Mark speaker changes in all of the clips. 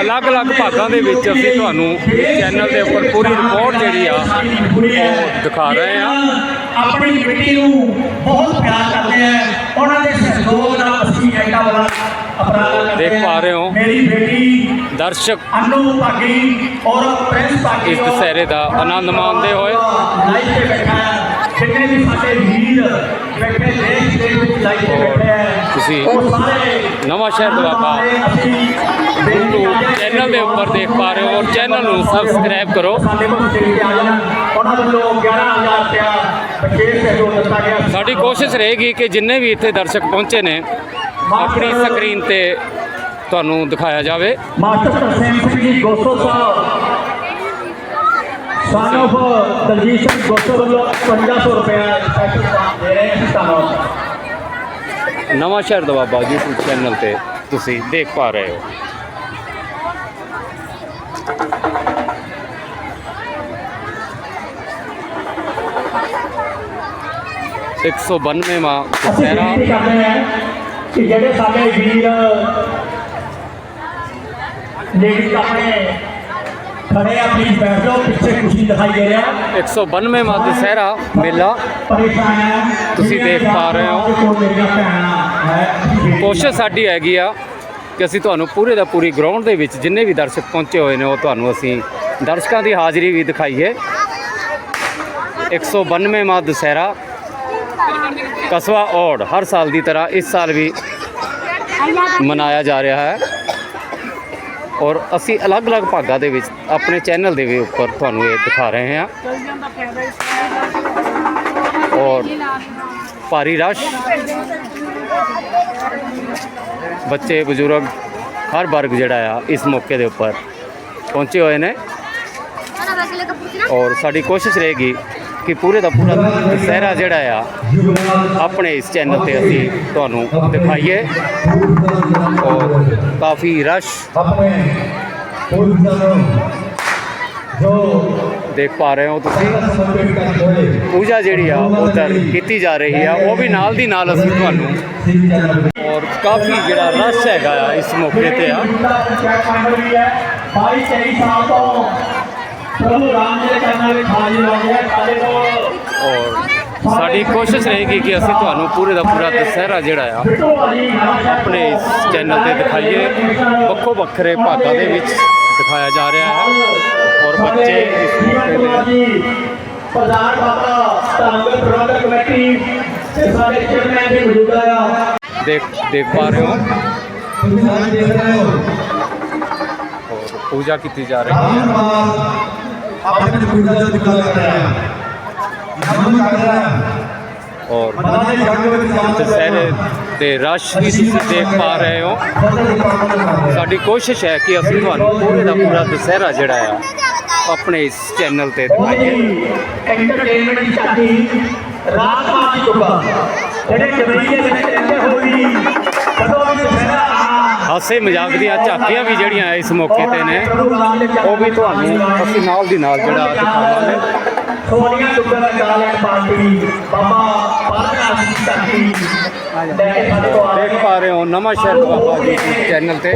Speaker 1: ਅਲੱਗ-ਅਲੱਗ ਭਾਗਾਂ ਦੇ ਵਿੱਚ ਅਸੀਂ ਤੁਹਾਨੂੰ ਚੈਨਲ ਦੇ ਉੱਪਰ ਪੂਰੀ ਰਿਪੋਰਟ ਜਿਹੜੀ ਆ ਉਹ ਦਿਖਾ ਰਹੇ ਆ
Speaker 2: ਆਪਣੀ ਮਿੱਟੀ ਨੂੰ ਬਹੁਤ ਪਿਆਰ ਕਰਦੇ ਆ। ਉਹਨਾਂ ਦੇ ਸਹਿਯੋਗ ਨਾਲ ਅਸੀਂ ਐਡਾ ਬੜਾ ਅਪਰਾਧ
Speaker 1: ਦੇਖ ਪਾ ਰਹੇ ਹੋ।
Speaker 2: ਮੇਰੀ ਬੇਟੀ
Speaker 1: ਦਰਸ਼ਕ
Speaker 2: ਅਨੂ ਭਾਗੀ ਔਰ ਪ੍ਰਿੰਸ ਭਾਗੀ
Speaker 1: ਇਸ ਦੁਸਹਿਰੇ ਦਾ ਆਨੰਦ ਮਾਣਦੇ ਹੋਏ।
Speaker 2: ਲਾਈਵ ਤੇ ਬੈਠਾ ਜਿੰਨੇ ਵੀ ਸਾਡੇ ਵੀਰ ਬੈਠੇ ਦੇਸ਼ ਦੇ ਵਿੱਚ ਲਾਈਵ ਤੇ ਬੈਠੇ ਹੈ
Speaker 1: ਤੁਸੀਂ ਨਵਾਂ ਸ਼ਹਿਰ
Speaker 2: ਅਸੀਂ
Speaker 1: YouTube ਚੈਨਲ ਦੇ ਉੱਪਰ ਦੇਖ ਪਾ ਰਹੇ ਹੋ ਔਰ ਚੈਨਲ ਨੂੰ ਸਬਸਕ੍ਰਾਈਬ ਕਰੋ।
Speaker 2: ਸਾਡੇ ਕੋਲ ਸਟੇਜ ਤੇ ਆ ਜਾਣ। ਉਹਨਾਂ ਵੱਲੋਂ 11000 ਰੁਪਇਆ ਵਿਸ਼ੇਸ਼ ਸਹਿਯੋਗ ਦਿੱਤਾ ਗਿਆ।
Speaker 1: ਸਾਡੀ ਕੋਸ਼ਿਸ਼ ਰਹੇਗੀ ਕਿ ਜਿੰਨੇ ਵੀ ਇੱਥੇ ਦਰਸ਼ਕ ਪਹੁੰਚੇ ਨੇ ਆਪਣੀ ਸਕਰੀਨ ਤੇ ਤੁਹਾਨੂੰ ਦਿਖਾਇਆ ਜਾਵੇ।
Speaker 2: Master Tarsem Singh ji Goso Sahib son of Daljit Singh Goso ਵੱਲੋਂ 5500 ਰੁਪਏ ਸਪੈਸ਼ਲ ਦੇ ਰਹੇ ਹਾਂ ਧੰਨਵਾਦ।
Speaker 1: ਨਵਾਂ ਸ਼ਹਿਰ ਦਵਾਬਾ YouTube ਚੈਨਲ ਤੇ ਤੁਸੀਂ ਦੇਖ ਪਾ ਰਹੇ ਹੋ। ਇੱਕ ਸੌ ਬਾਨਵੇਵਾਂ
Speaker 2: ਅਸੀਂ
Speaker 1: ਦੁਸਹਿਰਾ
Speaker 2: ਕਿ ਜਿਹੜੇ ਸਾਡੇ ਵੀਰ ਲੇਡੀਜ਼ ਆਪਣੇ ਖੜੇ ਆ ਪਲੀਜ਼ ਬੈਠ ਜਾਓ ਪਿੱਛੇ ਖੁਸ਼ੀ ਦਿਖਾਈ ਦੇ ਰਿਹਾ।
Speaker 1: 192ਵਾਂ ਦੁਸਹਿਰਾ ਮੇਲਾ।
Speaker 2: ਪਰੇਸ਼ਾਨ
Speaker 1: ਤੁਸੀਂ ਦੇਖ ਪਾ ਰਹੇ ਹੋ।
Speaker 2: ਮੇਰੀਆਂ ਭੈਣਾਂ
Speaker 1: ਕੋਸ਼ਿਸ਼ ਸਾਡੀ ਹੈਗੀ ਆ ਕਿ ਅਸੀਂ ਤੁਹਾਨੂੰ ਪੂਰੇ ਦਾ ਪੂਰੀ ਗਰਾਊਂਡ ਦੇ ਵਿੱਚ ਜਿੰਨੇ ਵੀ ਦਰਸ਼ਕ ਪਹੁੰਚੇ ਹੋਏ ਨੇ, ਉਹ ਤੁਹਾਨੂੰ ਅਸੀਂ ਦਰਸ਼ਕਾਂ ਦੀ ਹਾਜ਼ਰੀ ਵੀ ਦਿਖਾਈਏ। 192ਵਾਂ ਦੁਸਹਿਰਾ, ਕਸਬਾ ਔੜ ਹਰ ਸਾਲ ਦੀ ਤਰ੍ਹਾਂ ਇਸ ਸਾਲ ਵੀ ਮਨਾਇਆ ਜਾ ਰਿਹਾ ਹੈ। ਔਰ ਅਸੀਂ ਅਲੱਗ-ਅਲੱਗ ਭਾਗਾਂ ਦੇ ਵਿੱਚ ਆਪਣੇ ਚੈਨਲ ਦੇ ਵੀ ਉੱਪਰ ਤੁਹਾਨੂੰ ਇਹ ਦਿਖਾ ਰਹੇ ਹਾਂ। ਔਰ ਭਾਰੀ ਰਸ਼ ਬੱਚੇ, ਬਜ਼ੁਰਗ, ਹਰ ਵਰਗ ਜਿਹੜਾ ਆ, ਇਸ ਮੌਕੇ ਦੇ ਉੱਪਰ ਪਹੁੰਚੇ ਹੋਏ ਨੇ। ਔਰ ਸਾਡੀ ਕੋਸ਼ਿਸ਼ ਰਹੇਗੀ ਕਿ ਪੂਰੇ ਦਾ ਪੂਰਾ ਦੁਸਹਿਰਾ ਜਿਹੜਾ ਆ, ਆਪਣੇ ਇਸ ਚੈਨਲ ਤੇ ਅਸੀਂ ਤੁਹਾਨੂੰ ਦਿਖਾਈਏ। ਔਰ ਕਾਫੀ ਰਸ਼। ਦੇਖ ਪਾ ਰਹੇ ਹੋ ਤੁਸੀਂ। ਪੂਜਾ ਜਿਹੜੀ ਆ ਉਹ ਦਰ ਕੀਤੀ ਜਾ ਰਹੀ ਆ, ਉਹ ਵੀ ਨਾਲ ਦੀ ਨਾਲ ਅਸੀਂ ਤੁਹਾਨੂੰ ਔਰ ਕਾਫੀ ਜਿਹੜਾ ਰਸ਼ ਹੈਗਾ ਆ, ਇਸ ਮੌਕੇ ਤੇ ਆ।
Speaker 2: ਬਾਈ 23 ਸਾਲ ਤੋਂ ਪ੍ਰਭੂ ਰਾਮ ਜੀ ਦੇ ਚਰਨਾਂ ਵਿੱਚ ਹਾਜ਼ਰ ਹੋ ਗਿਆ ਸਾਡੇ ਕੋਲ
Speaker 1: ਔਰ ਸਾਡੀ ਕੋਸ਼ਿਸ਼ ਰਹੇਗੀ ਕਿ ਅਸੀਂ ਤੁਹਾਨੂੰ ਪੂਰੇ ਦਾ ਪੂਰਾ ਦੁਸਹਿਰਾ ਜਿਹੜਾ ਆ ਆਪਣੇ ਇਸ ਚੈਨਲ ਤੇ ਦਿਖਾਈਏ। ਵੱਖੋ ਵੱਖਰੇ ਭਾਗਾਂ ਦੇ ਵਿੱਚ ਦਿਖਾਇਆ ਜਾ ਰਿਹਾ ਹੈ। ਔਰ ਬੱਚੇ ਇਸ ਮੌਕੇ ਤੇ
Speaker 2: ਪ੍ਰਧਾਨ ਬਾਬਾ ਧੰਨਵਾਦ ਪ੍ਰਬੰਧਕ ਕਮੇਟੀ ਤੇ ਸਾਡੇ ਚੇਅਰਮੈਨ ਵੀ ਮੌਜੂਦ ਆ।
Speaker 1: ਦੇਖ ਦੇਖ ਪਾ ਰਹੇ ਹੋ। ਔਰ ਪੂਜਾ ਕੀਤੀ ਜਾ ਰਹੀ ਹੈ।
Speaker 2: ਰਾਮ ਆਪਣੇ ਪੂਜਾ ਜੋ ਦਿਖਾ ਰਿਹਾ ਹੈ। ਨਮਨ ਕਰ ਰਿਹਾ
Speaker 1: ਔਰ ਦੁਸਹਿਰੇ ਤੇ ਰਸ਼ ਵੀ ਤੁਸੀਂ ਦੇਖ ਪਾ ਰਹੇ ਹੋ। ਸਾਡੀ ਕੋਸ਼ਿਸ਼ ਹੈ ਕਿ ਅਸੀਂ ਤੁਹਾਨੂੰ ਪੂਰੇ ਦਾ ਪੂਰਾ ਦੁਸਹਿਰਾ ਜਿਹੜਾ ਆ ਆਪਣੇ ਇਸ ਚੈਨਲ ਤੇ ਦਿਖਾਈਏ।
Speaker 2: ਐਂਟਰਟੇਨਮੈਂਟ ਦੀ ਝਾਕੀ ਰਾਤ ਮਾਤੀ ਚੁੱਕਾ ਜਿਹੜੇ ਕਬਰੀਏ ਦੇ ਵਿੱਚ ਰਹਿੰਦੇ ਹੋਈ ਕਦੋਂ ਵੀ ਦੁਸਹਿਰਾ ਆ
Speaker 1: ਹਾਸੇ ਮਜ਼ਾਕ ਦੀਆਂ ਝਾਕੀਆਂ ਵੀ ਜਿਹੜੀਆਂ ਇਸ ਮੌਕੇ ਤੇ ਨੇ ਉਹ ਵੀ ਤੁਹਾਨੂੰ ਅਸੀਂ ਨਾਲ ਦੀ ਨਾਲ ਜਿਹੜਾ ਦਿਖਾਵਾਂਗੇ।
Speaker 2: ਸੋਨੀਆ ਦੁੱਗਰ ਦਾ ਬਾਬਾ
Speaker 1: ਦੇਖ ਪਾ ਰਹੇ ਹੋ ਨਵਾਂ ਸ਼ਹਿਰ ਬਾਬਾ ਜੀ ਚੈਨਲ ਤੇ।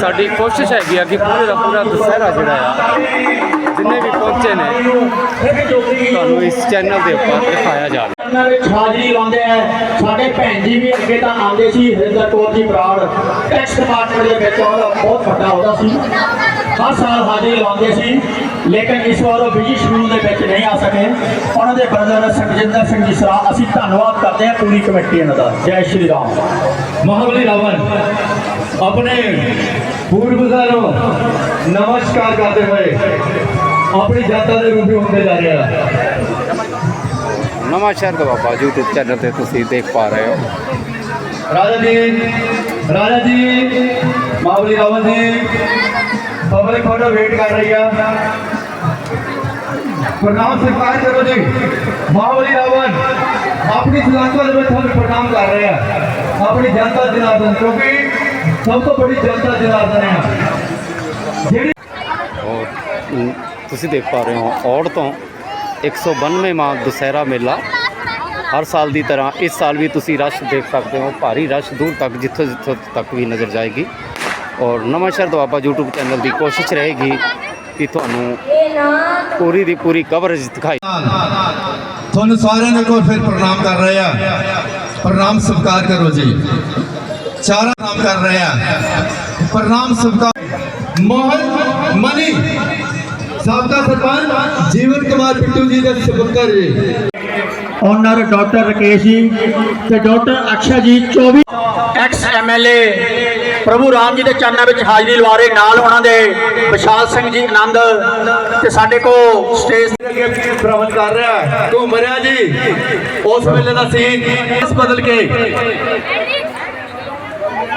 Speaker 1: ਸਾਡੀ ਕੋਸ਼ਿਸ਼ ਹੈਗੀ ਆ ਕਿ ਪੂਰੇ ਦਾ ਪੂਰਾ ਦੁਸਹਿਰਾ ਜਿਹੜਾ ਆ ਜਿੰਨੇ ਵੀ ਪਹੁੰਚੇ ਨੇ ਤੁਹਾਨੂੰ ਇਸ ਚੈਨਲ ਦੇ ਉੱਪਰ ਦਿਖਾਇਆ ਜਾਵੇ
Speaker 2: ਉਹਨਾਂ ਵਿੱਚ ਹਾਜ਼ਰੀ ਲਾਉਂਦੇ ਆ। ਸਾਡੇ ਭੈਣ ਜੀ ਵੀ ਅੱਗੇ ਤਾਂ ਆਉਂਦੇ ਸੀ ਹਰਿੰਦਰ ਕੌਰ ਜੀ ਬਰਾੜ ਟੈਕਸ ਡਿਪਾਰਟਮੈਂਟ ਦੇ ਵਿੱਚ ਉਹਦਾ ਬਹੁਤ ਵੱਡਾ ਉਹਦਾ ਸੀ। ਹਰ ਸਾਲ ਹਾਜ਼ਰੀ ਲਾਉਂਦੇ ਸੀ। ਲੇਕਿਨ ਇਸ ਵਾਰ ਉਹ ਬਿਜ਼ੀ ਸ਼ਡਿਊਲ ਦੇ ਵਿੱਚ ਨਹੀਂ ਆ ਸਕੇ। ਉਹਨਾਂ ਦੇ ਬ੍ਰਦਰ ਸੁਖਜਿੰਦਰ ਸਿੰਘ ਜੀ ਸਰਾ ਅਸੀਂ ਧੰਨਵਾਦ ਕਰਦੇ ਹਾਂ ਪੂਰੀ ਕਮੇਟੀ ਇਹਨਾਂ ਦਾ। ਜੈ ਸ਼੍ਰੀ ਰਾਮ। ਮਹਾਬਲੀ ਰਾਵਣ ਆਪਣੇ ਪੂਰਵਜਾਂ ਨੂੰ ਨਮਸਕਾਰ ਕਰਦੇ ਹੋਏ ਆਪਣੀ ਜਨਤਾ ਦੇ ਰੂਬੀ ਹੁੰਦੇ ਜਾ ਰਿਹਾ ਹੈ
Speaker 1: ਨਵਾਂ ਸ਼ਹਿਰ ਦਾ ਬਾਬਾ YouTube ਚੈਨਲ ਤੇ ਤੁਸੀਂ ਦੇਖ ਪਾ ਰਹੇ ਹੋ।
Speaker 2: ਰਾਜਾ ਜੀ ਰਾਜਾ ਜੀ ਮਾਵਲੀ ਰਾਵਣ ਜੀ ਪਬਲਿਕ ਫੋਟੋ ਵੇਟ ਕਰ ਰਹੀ ਆ। ਪ੍ਰਣਾਮ ਸਤਿਕਾਰ ਕਰੋ ਜੀ। ਮਾਵਲੀ ਰਾਵਣ ਆਪਣੀ ਸਲਾਖਾਂ ਦੇ ਵਿੱਚ ਤੁਹਾਨੂੰ ਪ੍ਰਣਾਮ ਕਰ ਰਹੇ ਆ। ਆਪਣੀ ਜਨਤਾ ਜਨਾਰਦਨ ਕਿਉਂਕਿ ਸਭ ਤੋਂ ਬੜੀ ਜਨਤਾ ਜਨਾਰਦਨ ਆ। ਜਿਹੜੀ
Speaker 1: ਤੁਸੀਂ ਦੇਖ ਪਾ ਰਹੇ ਹੋ, ਔੜ ਤੋਂ 192ਵਾਂ ਦੁਸਹਿਰਾ ਮੇਲਾ। ਹਰ ਸਾਲ ਦੀ ਤਰ੍ਹਾਂ ਇਸ ਸਾਲ ਵੀ ਤੁਸੀਂ ਰਸ਼ ਦੇਖ ਸਕਦੇ ਹੋ, ਭਾਰੀ ਰਸ਼ ਦੂਰ ਤੱਕ, ਜਿੱਥੋਂ ਜਿੱਥੋਂ ਤੱਕ ਵੀ ਨਜ਼ਰ ਜਾਏਗੀ। ਔਰ ਨਵਾਂ ਸ਼ਹਿਰ ਦੁਆਬਾ YouTube ਚੈਨਲ ਦੀ ਕੋਸ਼ਿਸ਼ ਰਹੇਗੀ ਕਿ ਤੁਹਾਨੂੰ ਪੂਰੀ ਦੀ ਪੂਰੀ ਕਵਰੇਜ ਦਿਖਾਈ।
Speaker 3: ਤੁਹਾਨੂੰ ਸਾਰਿਆਂ ਨੂੰ ਕੋਲ ਫਿਰ ਪ੍ਰਣਾਮ ਕਰ ਰਹੇ ਆ। ਪ੍ਰਣਾਮ ਸਤਿਕਾਰ ਕਰੋ ਜੀ। ਚਾਰਾ ਨਾਮ ਕਰ ਰਹੇ ਆ। ਪ੍ਰਣਾਮ ਸਤਿਕਾਰ। ਮੋਹਨ ਮਨੀ, ਸਾਬਕਾ ਸਰਪੰਚ ਜੀਵਨ ਕੁਮਾਰ ਪਿੱਟੂ ਜੀ ਦੇ ਸਪੁੱਤਰ ਜੀ।
Speaker 2: ਓਨਰ ਡਾਕਟਰ ਰਕੇਸ਼ ਜੀ ਤੇ ਡਾਕਟਰ ਅਕਸ਼ਾ ਜੀ 24 ਐਕਸ ਐਮਐਲਏ ਪ੍ਰਭੂ ਰਾਮ ਜੀ ਦੇ ਚਰਨਾਂ ਵਿੱਚ ਹਾਜ਼ਰੀ ਲਵਾ ਰਹੇ ਨਾਲ ਉਹਨਾਂ ਦੇ ਵਿਸ਼ਾਲ ਸਿੰਘ ਜੀ ਆਨੰਦ ਤੇ ਸਾਡੇ ਕੋ ਸਟੇਜ
Speaker 3: ਭ੍ਰਮਣ ਕਰ ਰਿਹਾ ਹੈ। ਤੂੰ ਮਰਿਆ ਜੀ। ਉਸ ਵੇਲੇ ਦਾ ਸੀਨ ਇਸ ਬਦਲ ਕੇ।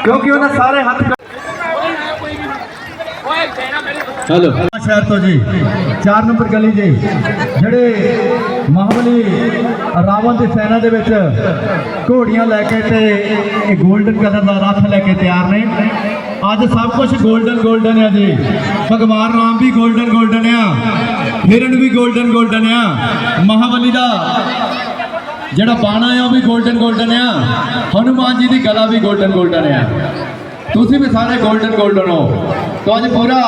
Speaker 3: ਕਿਉਂਕਿ ਉਹਨਾਂ ਸਾਰੇ ਹੱਥ ਹੈਲੋ ਸ਼ਹਿਰ ਤੋਂ ਜੀ, ਚਾਰ ਨੰਬਰ ਗਲੀ ਜੀ, ਜਿਹੜੇ ਮਹਾਬਲੀ ਰਾਵਣ ਦੀ ਸੈਨਾ ਦੇ ਵਿੱਚ ਘੋੜੀਆਂ ਲੈ ਕੇ ਤੇ ਇਹ 골ਡਨ ਕਲਰ ਦਾ ਰੱਥ ਲੈ ਕੇ ਤਿਆਰ ਨੇ। ਅੱਜ ਸਭ ਕੁਝ 골ਡਨ 골ਡਨ ਆ ਜੀ। ਭਗਵਾਨ ਰਾਮ ਵੀ 골ਡਨ 골ਡਨ ਆ, ਹਿਰਨ ਵੀ 골ਡਨ 골ਡਨ ਆ। ਮਹਾਬਲੀ ਦਾ ਜਿਹੜਾ ਬਾਣਾ ਆ, ਉਹ ਵੀ 골ਡਨ 골ਡਨ ਆ। ਹਨੂਮਾਨ ਜੀ ਦੀ ਗਲਾ ਵੀ 골ਡਨ 골ਡਨ ਆ। ਤੁਸੀਂ ਵੀ ਸਾਰੇ 골ਡਨ 골ਡਨ ਹੋ। ਤਾਂ ਅੱਜ ਪੂਰਾ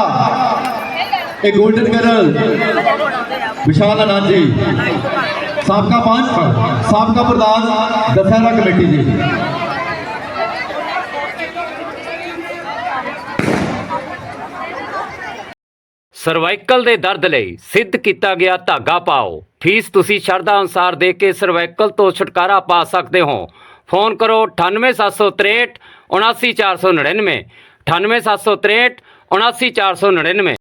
Speaker 3: ਇਹ 골ਡਨ ਗਰਲ ਵਿਸ਼ਾਲ ਆਨੰਦ ਜੀ, ਸਾਬਕਾ ਪੰਚ ਸਾਬਕਾ ਪ੍ਰਧਾਨ ਦਸਹਿਰਾ ਕਮੇਟੀ ਜੀ।
Speaker 1: ਸਰਵਾਈਕਲ ਦੇ ਦਰਦ ਲਈ ਸਿੱਧ ਕੀਤਾ ਗਿਆ ਧਾਗਾ ਪਾਓ। ਫੀਸ ਤੁਸੀਂ ਸ਼ਰਧਾ ਅਨੁਸਾਰ ਦੇ ਕੇ ਸਰਵਾਈਕਲ ਤੋਂ ਛੁਟਕਾਰਾ ਪਾ ਸਕਦੇ ਹੋ। ਫੋਨ ਕਰੋ 98763 79499 98763 79499